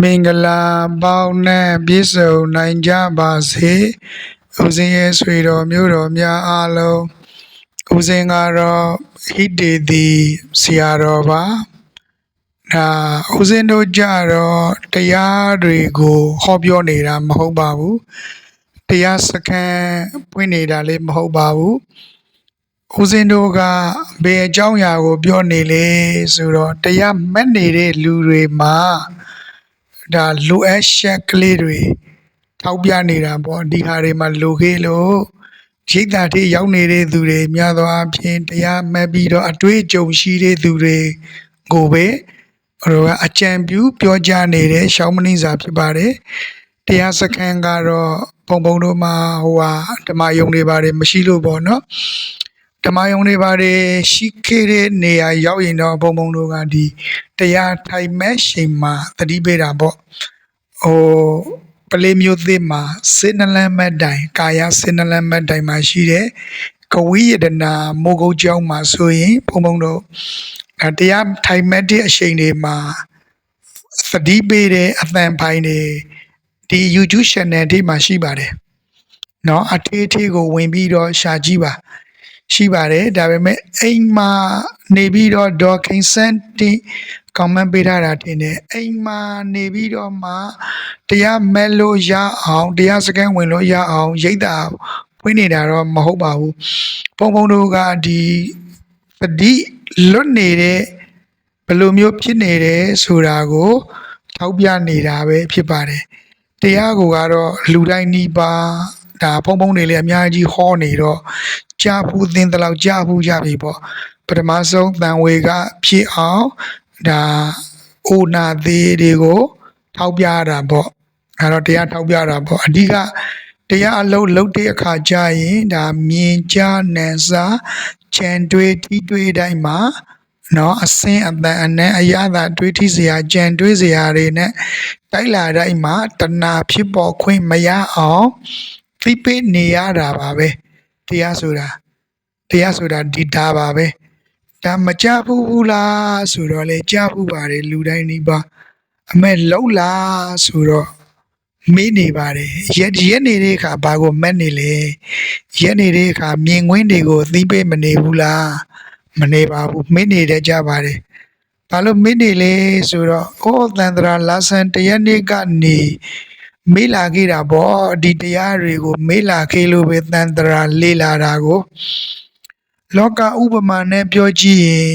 မင်္ဂလာပေါင်းနဲ့ပြည့်စုံနိုင်ကြပါစေဦးဇင်းရဲ့ဆွေတော်မျိုးတော်များအားလုံးဦးဇင်းကတော့ဟိတေတီဆရာတော်ပါဒါဦးဇင်းတို့ကြတော့တရားတွေကိုဟောပြောနေတာမဟုတ်ပါဘူးတရားစခန်းပွင့်နေတာလည်းမဟုတ်ပါဘူးဦးဇင်းတို့ကဘယ်အကြောင်းအရာကို ပြောနေလဲဆိုတော့တရားမက်နေတဲ့လူတွေမှာ ဒါလိုအပ်ချက်ကလေးတွေထောက်ပြနေတာပေါ့ဒီဟာတွေမှာလိုခဲ့လို့ရိတ်တာထိရောက်နေတဲ့သူတွေများသောအားဖြင့်တရားမှတ်ပြီးတော့အတွေ့အကြုံရှိတဲ့သူတွေကိုပဲဟိုကအကြံပြုပြောကြားနေတဲ့ရှောင်းမင်းစာဖြစ်ပါတယ်တရားစခန်းကတော့ပုံပုံတို့မှာဟိုဟာဓမ္မယုံတွေပါတယ်မရှိလို့ပေါ့နော် ဓမ္မယုံတွေပါတယ်ရှိခဲ့တဲ့နေရာရောက်ရင်တော့ပုံပုံတို့ကဒီတရားထိုင်မဲ့ချိန်မှာသတိပေးတာပေါ့ ဟိုပလေးမျိုးသစ်မှာစေနလန်းမတ်တိုင်ကာယစေနလန်းမတ်တိုင်မှာရှိတဲ့ကဝိယဒနာမိုးကုတ်ကျောင်းမှာဆိုရင်ဘုံဘုံတို့အဲတရားထိုင်မတ်တဲ့အချိန်တွေမှာသတိပေးတဲ့အသံပိုင်းတွေဒီ YouTube channel ဒီမှာရှိပါတယ်เนาะအထေးထေးကိုဝင်ပြီးတော့ရှာကြည့်ပါ ရှိပါတယ်ဒါပေမဲ့အိမ်မှာနေပြီးတော့ဒေါ်ခင်စန်တင်ကောမန့်ပေးထားတာတင်တယ်အိမ်မှာနေပြီးတော့မှတရားမဲ့လို့ရအောင်တရားစကန်ဝင်လို့ရအောင်ရိတ်တာဖွင့်နေတာတော့မဟုတ်ပါဘူးပုံပုံတို့ကဒီသတိလွတ်နေတဲ့ဘယ်လိုမျိုးဖြစ်နေတယ်ဆိုတာကိုထောက်ပြနေတာပဲဖြစ်ပါတယ်တရားကိုကတော့လူတိုင်းနှီးပါ ဒါဖုံဖုံတွေလည်းအများကြီးဟောနေတော့ကြာဘူးသင်တလောက်ကြာဘူးကြပြီပေါ့ပထမဆုံးတန်ဝေကဖြစ်အောင်ဒါအိုနာသေးတွေကိုထောက်ပြတာပေါ့အဲတော့တရားထောက်ပြတာပေါ့အဓိကတရားအလုံးလုံးတဲ့အခါကျရင်ဒါမြင်ကြားနံစားခြံတွေးတီးတွေးတိုင်းမှာနော်အစင်းအတန်အနံ့အရသာတွေးထီးစရာကြံတွေးစရာတွေနဲ့တိုက်လာတိုင်းမှာတဏှာဖြစ်ပေါ်ခွင့်မရအောင် သိပေးနေရတာပါပဲတရားဆိုတာတရားဆိုတာဒီတာပါပဲဒါမကြဘူးဘူးလားဆိုတော့လေကြဘူးပါတယ်လူတိုင်းဒီပါအမဲလုံးလားဆိုတော့မေးနေပါတယ်ရက်ရက်နေတဲ့အခါဘာကိုမက်နေလဲရက်နေတဲ့အခါမြင်ကွင်းတွေကိုသိပေးမနေဘူးလားမနေပါဘူးမေးနေတတ်ကြပါတယ်ဘာလို့မေးနေလဲဆိုတော့အိုးသန္တရာလာဆန်တရက်နေ့ကနေ မေးလာခဲ့တာပေါ့ဒီတရားတွေကိုမေးလာခဲ့လို့ပဲသန္တရာလေးလာတာကို လောကဥပမာနဲ့ပြောကြည့်ရင်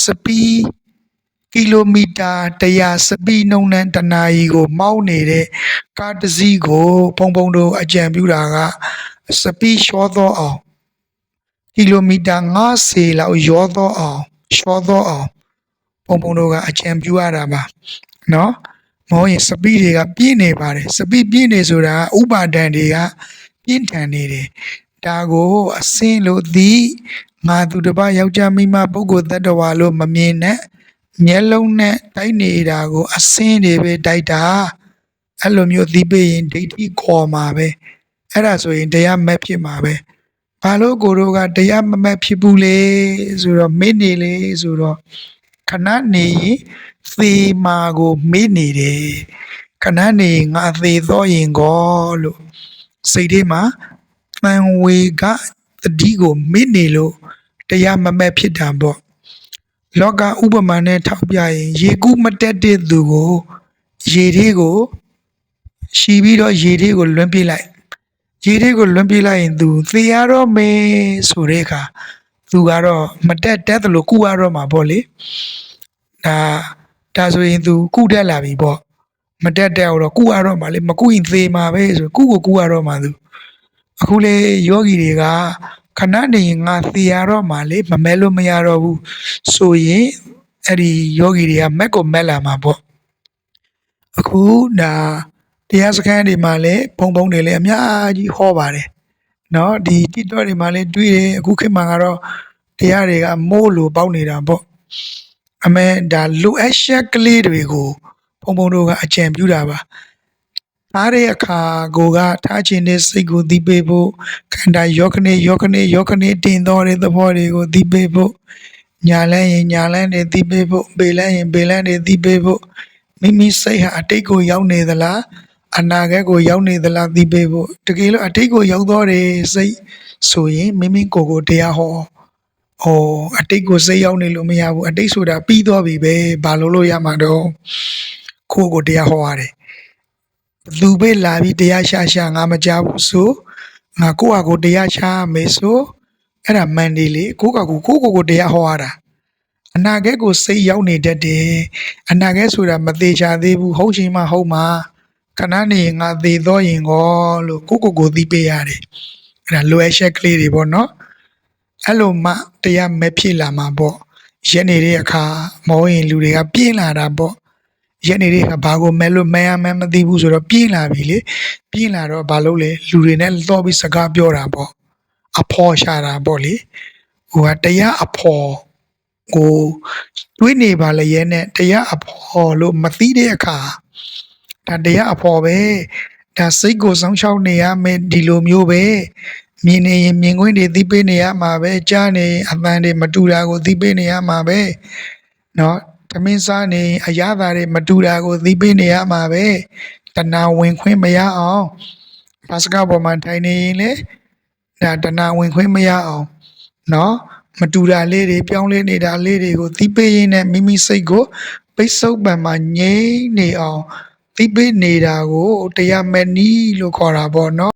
စပီးကီလိုမီတာ100စပီးနှုန်းနဲ့တနာရီကို မောင်းနေတဲ့ကားတစ်စီးကို ဖုံဖုံတို့အကြံပြုတာကစပီးရှောသောအောင်ကီလိုမီတာ90လောက်ရောသောအောင်ရှောသောအောင်ဖုံဖုံတို့ကအကြံပြုရတာပါနော် မဟုတ်ရင်စပီးတွေကပြင်းနေပါတယ်စပီးပြင်းနေဆိုတာဥပါဒံတွေကပြင်းထန်နေတယ်ဒါကိုအစင်းလို့သည်ငါသူတစ်ပါးယောက်ျားမိန်းမပုဂ္ဂိုလ်တ attva လို့မမြင်နဲ့မျက်လုံးနဲ့တိုက်နေတာကို အစင်းတွေပဲတိုက်တာအဲ့လိုမျိုးသိပေးရင်ဒိဋ္ဌိခေါ်မှာပဲအဲ့ဒါဆိုရင်တရားမဲ့ဖြစ်မှာပဲဘာလို့ကိုတို့ကတရားမမဲ့ဖြစ်ဘူးလေဆိုတော့မေ့နေလေဆိုတော့ ခဏနေရင်သေမာကိုမေ့နေတယ်ခဏနေရင်ငါသေတော့ရင်ကောလို့စိတ်ထဲမှာတန်ဝေကတတိကိုမေ့နေလို့တရားမမဲ့ဖြစ်တာပေါ့လောကဥပမာနဲ့ထောက်ပြရင် ရေကူးမတက်တဲ့သူကိုရေသေးကိုရှီပြီးတော့ရေသေးကိုလွှမ်းပြလိုက်ရေသေးကိုလွှမ်းပြလိုက်ရင်သူသေရတော့မယ်ဆိုတဲ့အခါ သူကတော့မတက်တက်သလိုကုရတော့မှာပေါ့လေဒါဒါဆိုရင်သူကုတက်လာပြီပေါ့မတက်တက်တော့ကုရတော့မှာလေမကုရင်သေမှာပဲဆိုကုကိုကုရတော့မှာသူအခုလေယောဂီတွေကခဏနေရင်ငါသေရတော့မှလေမမဲလို့မရတော့ဘူးဆိုရင်အဲ့ဒီယောဂီတွေကမက်ကိုမက်လာမှာပေါ့အခုဒါတရားစခန်းတွေမှာလည်းဘုံဘုံတွေလည်းအများကြီးဟောပါတယ် နော်ဒီ TikTok တွေမှာလည်းတွေ့တယ်အခုခေတ်မှာကတော့တရားတွေကမိုးလို့ပေါက်နေတာပေါ့အမဲဒါလိုအပ်ချက်ကလေးတွေကိုဘုံဘုံတို့ကအကြံပြုတာပါထားတဲ့အခါကိုကထားခြင်းနဲ့စိတ်ကိုသိပေးဖို့ခန္ဓာယောခနေယောခနေယောခနေတင်တော်တဲ့သဘောတွေကိုသိပေးဖို့ညာလန်းရင်ညာလန်းတွေသိပေးဖို့ဘေလန်းရင်ဘေလန်းတွေသိပေးဖို့မိမိစိတ်ဟာအတိတ်ကိုရောက်နေသလား အနာဂတ်ကိုရောက်နေသလားသိပေးဖို့တကယ်လို့အတိတ်ကိုရောက်တော့တယ်စိတ်ဆိုရင်မိမိကိုယ်ကိုတရားဟောဟောအတိတ်ကိုစိတ်ရောက်နေလို့မရဘူးအတိတ်ဆိုတာပြီးသွားပြီပဲဘာလို့လို့ရမှာတော့ကိုယ့်ကိုယ်တရားဟောရတယ်လူပဲလာပြီးတရားရှာရှာငါမကြဘူးဆိုငါကိုယ့်ဟာကိုယ်တရားရှာမယ်ဆိုအဲ့ဒါမန်ဒီလေကိုယ့်ဟာကိုယ်ကိုယ့်ကိုယ်ကိုတရားဟောရတာအနာဂတ်ကိုစိတ်ရောက်နေတတ်တယ်အနာဂတ်ဆိုတာမသေးချာသေးဘူးဟုတ်ရှင်မဟုတ်မှာ ခဏနေရင်ငါသေတော့ရင်ကောလို့ကိုယ့်ကိုယ်ကိုသိပေးရတယ်အဲ့ဒါလိုအပ်ချက်ကလေးတွေပေါ့နော်အဲ့လိုမှတရားမဖြစ်လာမှာပေါ့ရက်နေတဲ့အခါမဟုတ်ရင်လူတွေကပြင်းလာတာပေါ့ရက်နေတဲ့အခါဘာကိုမဲလို့မဲရမဲမသိဘူးဆိုတော့ပြင်းလာပြီလေပြင်းလာတော့ဘာလို့လဲလူတွေနဲ့တော့ပြီးစကားပြောတာပေါ့အဖော်ရှာတာပေါ့လေဟိုကတရားအဖော်ကိုတွေးနေပါလေရဲ့နဲ့တရားအဖော်လို့မသိတဲ့အခါ ဒါတရားအဖော်ပဲဒါစိတ်ကိုစောင်းရှောက်နေရမယ်ဒီလိုမျိုးပဲမြင်နေရင်မြင်ခွင့်တွေသိပေးနေရမှာပဲကြားနေရင်အပန်းတွေမတူတာကိုသိပေးနေရမှာပဲเนาะသမင်းစားနေရင်အရသာတွေမတူတာကိုသိပေးနေရမှာပဲတဏဝင်ခွင့်မရအောင်ဘာစကားပေါ်မှာထိုင်နေရင်လေဒါတဏဝင်ခွင့်မရအောင် နော်မတူတာလေးတွေပြောင်းလဲနေတာလေးတွေကိုသီးပေးရင်းနဲ့မိမိစိတ်ကိုပိတ်ဆုပ်ပံမှာငြိမ့်နေအောင် သီးပေးနေတာကို တရားမနီလို့ခေါ်တာပေါ့နော်